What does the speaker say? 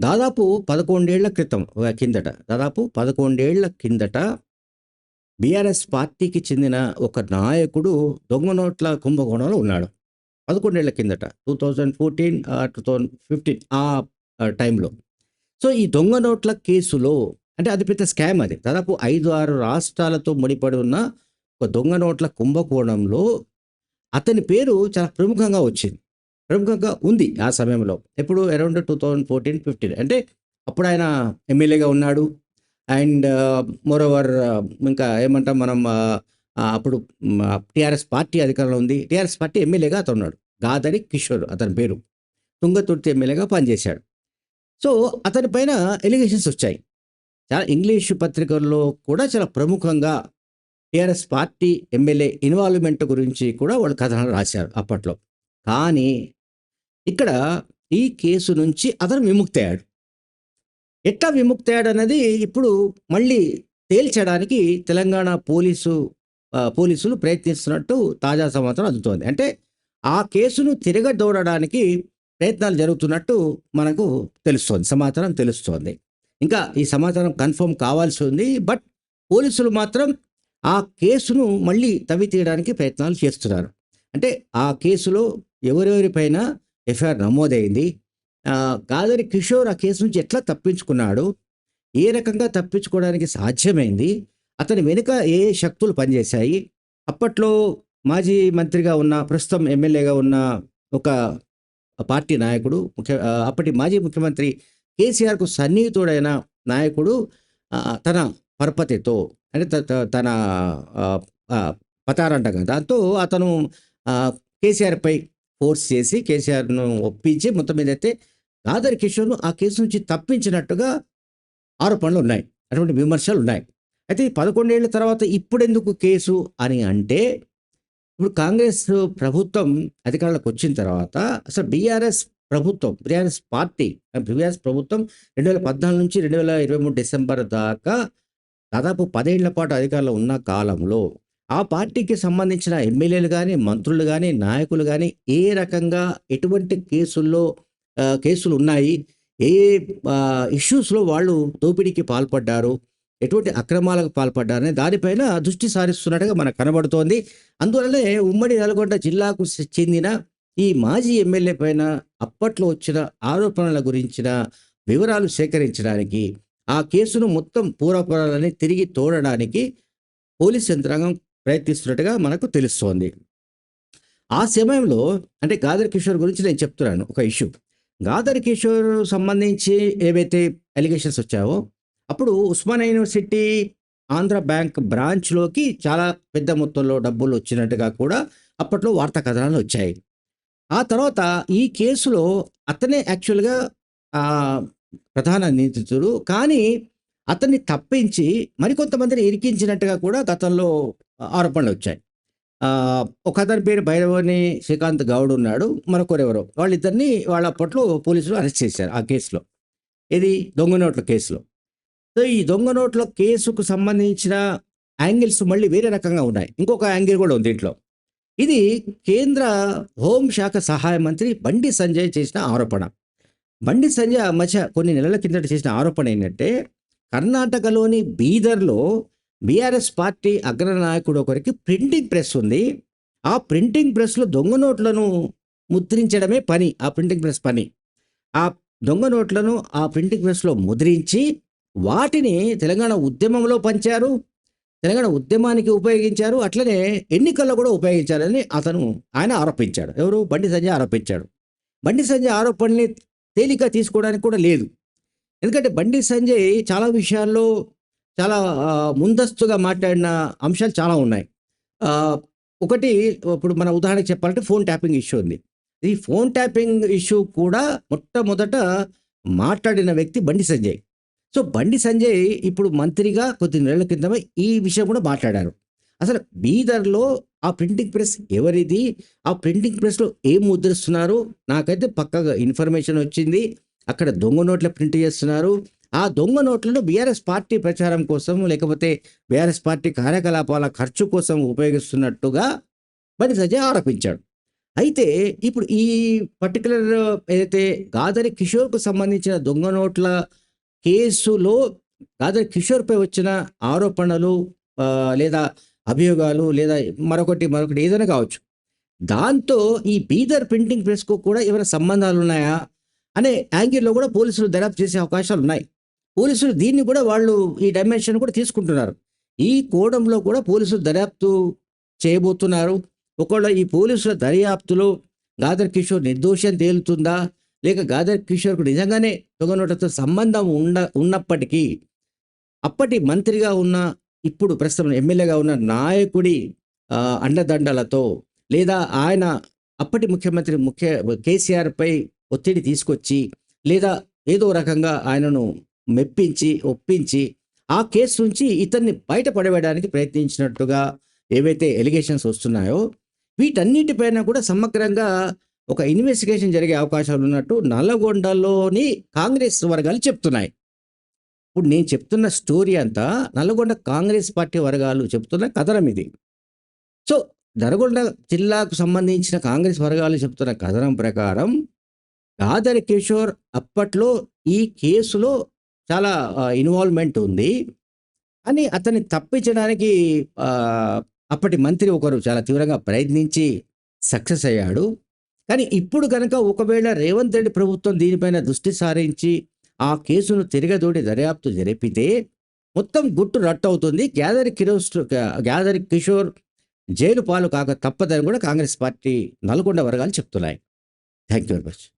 దాదాపు పదకొండేళ్ళ క్రితం కిందట. దాదాపు పదకొండేళ్ళ కిందట బీఆర్ఎస్ పార్టీకి చెందిన ఒక నాయకుడు దొంగ నోట్ల కుంభకోణంలో ఉన్నాడు. పదకొండేళ్ళ కిందట two thousand fourteen two thousand fifteen ఆ ఆ టైంలో. సో ఈ దొంగ నోట్ల కేసులో అంటే అది పెద్ద స్కామ్ అది. దాదాపు ఐదు ఆరు రాష్ట్రాలతో ముడిపడి ఉన్న ఒక దొంగ నోట్ల కుంభకోణంలో అతని పేరు చాలా ప్రముఖంగా వచ్చింది. ప్రముఖంగా ఉంది ఆ సమయంలో. ఎప్పుడు around two thousand fourteen fifteen అంటే అప్పుడు ఆయన ఎమ్మెల్యేగా ఉన్నాడు. అండ్ మోరోవర్ ఇంకా ఏమంటాం మనం అప్పుడు టిఆర్ఎస్ పార్టీ అధికారంలో ఉంది. టిఆర్ఎస్ పార్టీ ఎమ్మెల్యేగా అతను ఉన్నాడు. గాదరి కిషోర్ అతని పేరు. తుంగతుర్తి ఎమ్మెల్యేగా పనిచేశాడు. సో అతని పైన ఎలిగేషన్స్ వచ్చాయి. చాలా ఇంగ్లీషు పత్రికల్లో కూడా చాలా ప్రముఖంగా టిఆర్ఎస్ పార్టీ ఎమ్మెల్యే ఇన్వాల్వ్మెంట్ గురించి కూడా వాళ్ళు కథనాలు రాశారు అప్పట్లో. కానీ ఇక్కడ ఈ కేసు నుంచి అతను విముక్తయ్యాడు. ఎట్లా విముక్తయ్యాడు అనేది ఇప్పుడు మళ్ళీ తేల్చడానికి తెలంగాణ పోలీసు పోలీసులు ప్రయత్నిస్తున్నట్టు తాజా సమాచారం అందుతోంది. అంటే ఆ కేసును తిరగదోడడానికి ప్రయత్నాలు జరుగుతున్నట్టు మనకు తెలుస్తోంది సమాచారం తెలుస్తోంది. ఇంకా ఈ సమాచారం కన్ఫర్మ్ కావాల్సి ఉంది బట్ పోలీసులు మాత్రం ఆ కేసును మళ్ళీ తవ్వి తీయడానికి ప్రయత్నాలు చేస్తున్నారు. అంటే ఆ కేసులో ఎవరెవరిపైన ఎఫ్ఐఆర్ నమోదైంది. కాదని గాదరి కిషోర్ ఆ కేసు నుంచి ఎట్లా తప్పించుకున్నాడు? ఏ రకంగా తప్పించుకోవడానికి సాధ్యమైంది? అతని వెనుక ఏ శక్తులు పనిచేశాయి? అప్పట్లో మాజీ మంత్రిగా ఉన్న ప్రస్తుతం ఎమ్మెల్యేగా ఉన్న ఒక పార్టీ నాయకుడు ముఖ్య అప్పటి మాజీ ముఖ్యమంత్రి కేసీఆర్కు సన్నిహితుడైన నాయకుడు తన పరపతితో అంటే తన పతారంట కదా. దాంతో అతను కేసీఆర్పై ఫోర్స్ చేసి కేసీఆర్ను ఒప్పించి మొత్తం మీద అయితే దాదర్ కిషోర్ను ఆ కేసు నుంచి తప్పించినట్టుగా ఆరోపణలు ఉన్నాయి. అటువంటి విమర్శలు ఉన్నాయి. అయితే ఈ పదకొండేళ్ళ తర్వాత ఇప్పుడెందుకు కేసు అని అంటే ఇప్పుడు కాంగ్రెస్ ప్రభుత్వం అధికారంలోకి వచ్చిన తర్వాత అసలు బీఆర్ఎస్ ప్రభుత్వం బీఆర్ఎస్ పార్టీ బీఆర్ఎస్ ప్రభుత్వం రెండు వేల పద్నాలుగు నుంచి రెండు వేల ఇరవై మూడు డిసెంబర్ దాకా దాదాపు పదేళ్ళ పాటు అధికారంలో ఉన్న కాలంలో ఆ పార్టీకి సంబంధించిన ఎమ్మెల్యేలు కానీ మంత్రులు కానీ నాయకులు కానీ ఏ రకంగా ఎటువంటి కేసుల్లో కేసులు ఉన్నాయి ఏ ఇష్యూస్లో వాళ్ళు దోపిడీకి పాల్పడ్డారు ఎటువంటి అక్రమాలకు పాల్పడ్డారని దానిపైన దృష్టి సారిస్తున్నట్టుగా మనకు కనబడుతోంది. అందువల్లనే ఉమ్మడి నల్గొండ జిల్లాకు చెందిన ఈ మాజీ ఎమ్మెల్యే పైన అప్పట్లో వచ్చిన ఆరోపణల గురించిన వివరాలు సేకరించడానికి ఆ కేసును మొత్తం పూర్వపురాలని తిరిగి తోడడానికి పోలీస్ యంత్రాంగం ప్రయత్నిస్తున్నట్టుగా మనకు తెలుస్తోంది. ఆ సమయంలో అంటే గాదర్ కిషోర్ గురించి నేను చెప్తున్నాను ఒక ఇష్యూ. గాదర్ కిషోర్ సంబంధించి ఏవైతే అలిగేషన్స్ వచ్చావో అప్పుడు ఉస్మాన్ యూనివర్సిటీ ఆంధ్ర బ్యాంక్ బ్రాంచ్లోకి చాలా పెద్ద మొత్తంలో డబ్బులు వచ్చినట్టుగా కూడా అప్పట్లో వార్తా కథనాలు వచ్చాయి. ఆ తర్వాత ఈ కేసులో అతనే యాక్చువల్గా ప్రధాన నిందితుడు. కానీ అతన్ని తప్పించి మరికొంతమందిని ఇరికించినట్టుగా కూడా గతంలో ఆరోపణలు వచ్చాయి. ఒక అతని పేరు భైరవని శ్రీకాంత్ గౌడ్ ఉన్నాడు మరొకరెవరో వాళ్ళిద్దరిని వాళ్ళ అప్పట్లో పోలీసులు అరెస్ట్ చేశారు ఆ కేసులో. ఇది దొంగ నోట్ల కేసులో. సో ఈ దొంగ నోట్ల కేసుకు సంబంధించిన యాంగిల్స్ మళ్ళీ వేరే రకంగా ఉన్నాయి. ఇంకొక యాంగిల్ కూడా ఉంది దీంట్లో. ఇది కేంద్ర హోంశాఖ సహాయ మంత్రి బండి సంజయ్ చేసిన ఆరోపణ. బండి సంజయ్ మధ్య కొన్ని నెలల కిందట చేసిన ఆరోపణ ఏంటంటే కర్ణాటకలోని బీదర్లో బీఆర్ఎస్ పార్టీ అగ్రనాయకుడు ఒకరికి ప్రింటింగ్ ప్రెస్ ఉంది. ఆ ప్రింటింగ్ ప్రెస్లో దొంగ నోట్లను ముద్రించడమే పని. ఆ ప్రింటింగ్ ప్రెస్ పని. ఆ దొంగ నోట్లను ఆ ప్రింటింగ్ ప్రెస్లో ముద్రించి వాటిని తెలంగాణ ఉద్యమంలో పంచారు. తెలంగాణ ఉద్యమానికి ఉపయోగించారు. అట్లనే ఎన్నికల్లో కూడా ఉపయోగించారని అతను ఆయన ఆరోపించాడు. ఎవరు? బండి సంజయ్ ఆరోపించాడు. బండి సంజయ్ ఆరోపణని తేలిక తీసుకోవడానికి కూడా లేదు. ఎందుకంటే బండి సంజయ్ చాలా విషయాల్లో చాలా ముందస్తుగా మాట్లాడిన అంశాలు చాలా ఉన్నాయి. ఒకటి ఇప్పుడు మన ఉదాహరణకి చెప్పాలంటే ఫోన్ ట్యాపింగ్ ఇష్యూ ఉంది. ఈ ఫోన్ ట్యాపింగ్ ఇష్యూ కూడా మొట్టమొదట మాట్లాడిన వ్యక్తి బండి సంజయ్. సో బండి సంజయ్ ఇప్పుడు మంత్రిగా కొద్ది నెలల క్రితమే ఈ విషయం కూడా మాట్లాడారు. అసలు బీదర్లో ఆ ప్రింటింగ్ ప్రెస్ ఎవరిది? ఆ ప్రింటింగ్ ప్రెస్లో ఏం ముద్రిస్తున్నారు? నాకైతే పక్కగా ఇన్ఫర్మేషన్ వచ్చింది. అక్కడ దొంగ నోట్ల ప్రింట్ చేస్తున్నారు. ఆ దొంగ నోట్లను బీఆర్ఎస్ పార్టీ ప్రచారం కోసం లేకపోతే బీఆర్ఎస్ పార్టీ కార్యకలాపాల ఖర్చు కోసం ఉపయోగిస్తున్నట్టుగా బండి సంజయ్ ఆరోపించాడు. అయితే ఇప్పుడు ఈ పర్టికులర్ ఏదైతే గాదరి కిషోర్కు సంబంధించిన దొంగ నోట్ల కేసులో గాదరి కిషోర్పై వచ్చిన ఆరోపణలు లేదా అభియోగాలు లేదా మరొకటి మరొకటి ఏదైనా కావచ్చు. దాంతో ఈ బీదర్ ప్రింటింగ్ ప్రెస్కు కూడా ఏమైనా సంబంధాలు ఉన్నాయా అనే యాంగిల్లో కూడా పోలీసులు దర్యాప్తు చేసే అవకాశాలు ఉన్నాయి పోలీసులు దీన్ని కూడా వాళ్ళు ఈ డైమెన్షన్ కూడా తీసుకుంటున్నారు. ఈ కోణంలో కూడా పోలీసులు దర్యాప్తు చేయబోతున్నారు. ఒకవేళ ఈ పోలీసుల దర్యాప్తులో గాదర్ కిషోర్ నిర్దోషం తేలుతుందా? లేక గాదర్ కిషోర్కు నిజంగానే దొంగనోటతో సంబంధం ఉండ ఉన్నప్పటికీ అప్పటి మంత్రిగా ఉన్న ఇప్పుడు ప్రస్తుతం ఎమ్మెల్యేగా ఉన్న నాయకుడి అండదండలతో లేదా ఆయన అప్పటి ముఖ్యమంత్రి ముఖ్య కేసీఆర్పై ఒత్తిడి తీసుకొచ్చి లేదా ఏదో రకంగా ఆయనను మెప్పించి ఒప్పించి ఆ కేసు నుంచి ఇతన్ని బయటపడవేయడానికి ప్రయత్నించినట్టుగా ఏవైతే ఎలిగేషన్స్ వస్తున్నాయో వీటన్నిటిపైన కూడా సమగ్రంగా ఒక ఇన్వెస్టిగేషన్ జరిగే అవకాశాలు ఉన్నట్టు నల్లగొండలోని కాంగ్రెస్ వర్గాలు చెప్తున్నాయి. ఇప్పుడు నేను చెప్తున్న స్టోరీ అంతా నల్లగొండ కాంగ్రెస్ పార్టీ వర్గాలు చెప్తున్న కథనం ఇది. సో నల్గొండ జిల్లాకు సంబంధించిన కాంగ్రెస్ వర్గాలు చెప్తున్న కథనం ప్రకారం గాదరి కిషోర్ అప్పట్లో ఈ కేసులో చాలా ఇన్వాల్వ్మెంట్ ఉంది. అని అతన్ని తప్పించడానికి అప్పటి మంత్రి ఒకరు చాలా తీవ్రంగా ప్రయత్నించి సక్సెస్ అయ్యాడు. కానీ ఇప్పుడు కనుక ఒకవేళ రేవంత్ రెడ్డి ప్రభుత్వం దీనిపైన దృష్టి సారించి ఆ కేసును తిరగదోడి దర్యాప్తు జరిపితే మొత్తం గుట్టు రట్టు అవుతుంది. గ్యాదరి కిరోస్ గ్యాదరి కిషోర్ జైలు పాలు కాక తప్పదని కూడా కాంగ్రెస్ పార్టీ నల్గొండ వర్గాలు చెప్తున్నాయి. Thank you very much.